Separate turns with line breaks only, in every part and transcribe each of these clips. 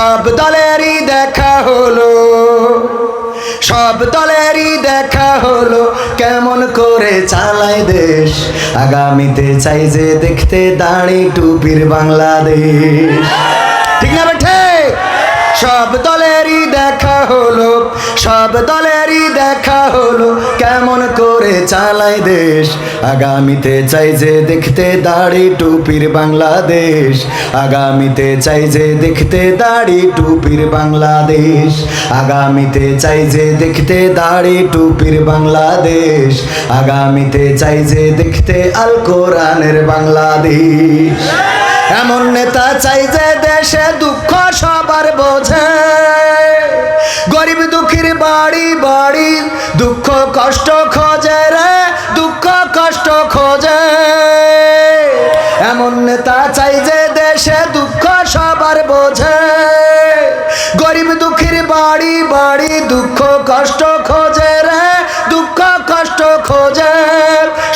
সব দলেরই দেখা হলো। সব দলেরই দেখা হলো। কেমন করে চালায় দেশ? আগামীতে চাই যে দেখতে দাঁড়ি টুপির বাংলাদেশ। ঠিক না সব দলেরই দেখা হলো। সব দলেরই দেখা হলো, কেমন করে চালাই দেশ। আগামীতে চাই যে দেখতে দাড়ি টুপির বাংলাদেশ। আগামীতে চাই যে দেখতে দাড়ি টুপির বাংলাদেশ। আগামীতে চাই যে দেখতে দাড়ি টুপির বাংলাদেশ। আগামীতে চাই যে দেখতে আল কোরআনের বাংলাদেশ। এমন নেতা চাই যে দেশে দুঃখ সবার বোঝে। বাড়ি দুঃখ কষ্ট খোঁজে রে, দুঃখ কষ্ট খোঁজে।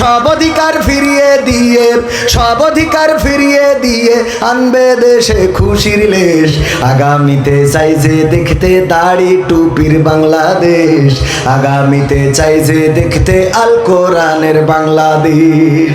সব অধিকার ফিরিয়ে দিয়ে, সব অধিকার ফিরিয়ে দিয়ে আনবে দেশে খুশির লেশ। আগামীতে চাই যে দেখতে দাড়ি টুপির বাংলাদেশ। আগামীতে চাই যে দেখতে আল কোরআনের বাংলাদেশ।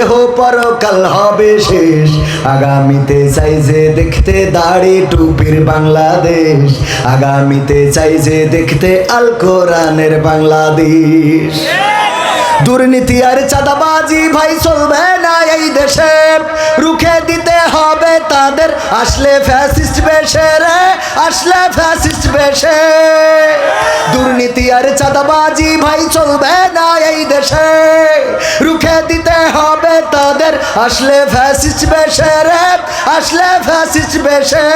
এহ হবে শেষ। আগামীতে চাই যে দেখতে দাড়ি টুপির বাংলাদেশ। আগামীতে চাই যে দেখতে আল কোরআনের বাংলাদেশ। দুর্নীতি আর চাঁদাবাজি ভাই, চলবে না এই দেশে। রুখে দিতে হবে তাদের। আসলে ফ্যাসিস্ট বেশে রে, আসলে ফ্যাসিস্ট বেশে। দুর্নীতি আর চাঁদাবাজি ভাই, চলবে না এই দেশে। হবে তাদের। আসলে ফ্যাসিস্ট বেশে রে আসলে ফ্যাসিস্ট বেশে।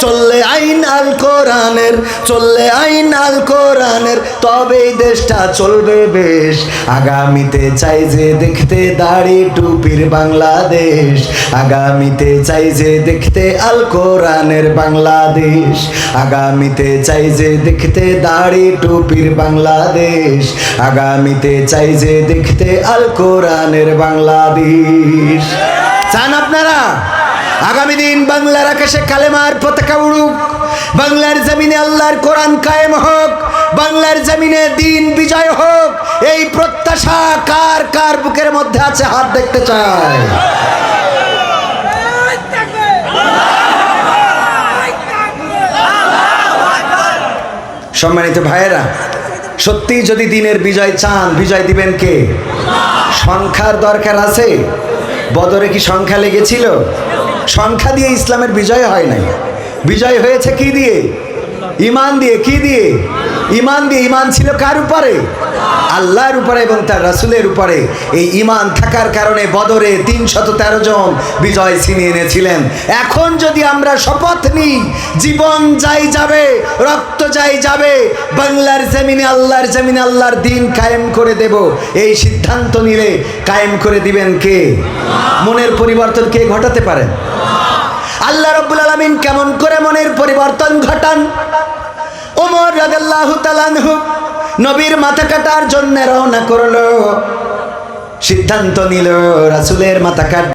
চললে আইন আল কোরআনের, চললে আইন আল কোরআনের, তবেই দেশটা চলবে বেশ। আগামীতে চাই যে দেখতে দাড়ি টুপির বাংলাদেশ। আগামীতে চাই যে দেখতে আল কোরআনের বাংলাদেশ। আগামীতে চাই যে দেখতে দাড়ি টুপির বাংলাদেশ। আগামীতে চাই যে দেখতে আল কোরআনের বাংলাদেশ। চান আপনারা? আগামী দিন বাংলার আকাশে কালেমার পতাকা উড়ুক। বাংলার জমিনে আল্লাহর কোরআন কায়েম হোক। বাংলার জমিনে দিন বিজয় হোক। এই প্রত্যাশা কার কার বুকের মধ্যে আছে হাত দেখতে চায় সম্মানিত ভাইয়েরা, সত্যি যদি দিনের বিজয় চান, বিজয় দিবেন কে? সংখ্যার দরকার আছে? বদরে কি সংখ্যা লেগেছিল? সংখ্যা দিয়ে ইসলামের বিজয় হয় নাই। বিজয় হয়েছে কি দিয়ে? ইমান দিয়ে, কি দিয়ে? ইমান দিয়ে ইমান ছিল কার উপরে? আল্লাহর উপরে এবং তার রাসুলের উপরে। এই ইমান থাকার কারণে বদরে তিনশত তেরো জন বিজয় ছিনিয়ে এনেছিলেন। এখন যদি আমরা শপথ নিই, জীবন যাই যাবে, রক্ত যাই যাবে, বাংলার জমিনে, আল্লাহর জমিনে, আল্লাহর দিন কায়েম করে দেব। এই সিদ্ধান্ত নিলে কায়েম করে দিবেন কে? মনের পরিবর্তন কে ঘটাতে পারেন? আল্লাহ রব্বুল আলমিন কেমন করে মনের পরিবর্তন ঘটান? ওমর রাদিয়াল্লাহু তাআলাহু নবীর মাথা কাটার জন্য রওনা করল। সিদ্ধান্ত নিল রাসুলের মাথা কাট